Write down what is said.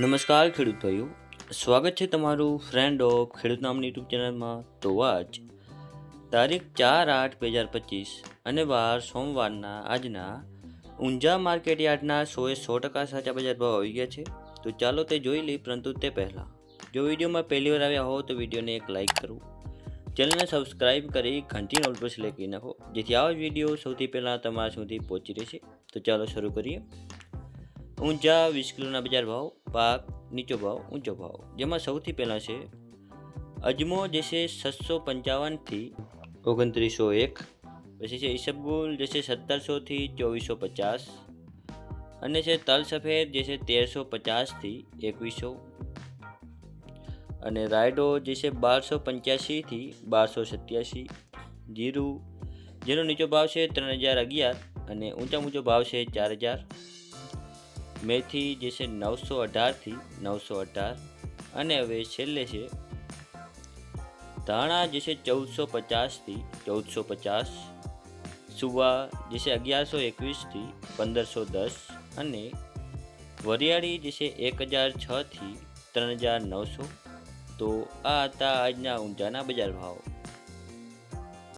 નમસ્કાર, ખેડૂત ભાઈઓ. સ્વાગત છે તમારું ફ્રેન્ડ ઓફ ખેડૂત નામની યુટ્યુબ ચેનલમાં. તો આજ તારીખ ચાર આઠ બે હજાર પચીસ અને વાર સોમવારના આજના ઊંઝા માર્કેટ યાર્ડના સોએ સો ટકા સાચા બજાર ભાવ આવી ગયા છે. તો ચાલો તે જોઈ લઈ પરંતુ તે પહેલાં. જો વિડીયોમાં પહેલી વાર આવ્યા હો, તો વિડીયોને એક લાઇક કરવું ચેનલને સબસ્ક્રાઇબ કરી ઘંટી નોટ પર સિલેક્ટ કરી નાખો, જેથી આવા વીડિયો સૌથી પહેલાં તમારા સુધી પહોંચી રહેશે. તો ચાલો શરૂ કરીએ. ઊંચા વીસ કિલોના બજાર ભાવ. પાક નીચો ભાવ, ઊંચો ભાવ. જેમાં સૌથી પહેલાં છે, અજમો જે છે છસો પંચાવનથી ઓગણત્રીસો એક, પછી છે ઈસબગુલ જે છે સત્તરસોથી ચોવીસો પચાસ, અને છે તલ સફેદ જે છે તેરસો પચાસથી એકવીસો, અને રાયડો જે છે બારસો પંચ્યાસીથી બારસો સત્યાસી, જીરું, જેનો નીચો ભાવ છે ત્રણ હજાર અગિયાર, અને ઊંચા ઊંચો ભાવ છે ચાર હજાર. મેથી જે છે નવસો અઢારથી નવસો અઢાર. અને હવે છેલ્લે છે, ધાણા જે છે ચૌદસો પચાસથી ચૌદસો પચાસ. સુવા જે છે અગિયારસો એકવીસથી પંદરસો દસ. અને વરિયાળી જે છે એક હજાર છથી ત્રણ હજાર નવસો. તો આ હતા આજના ઊંઝાના બજાર ભાવ.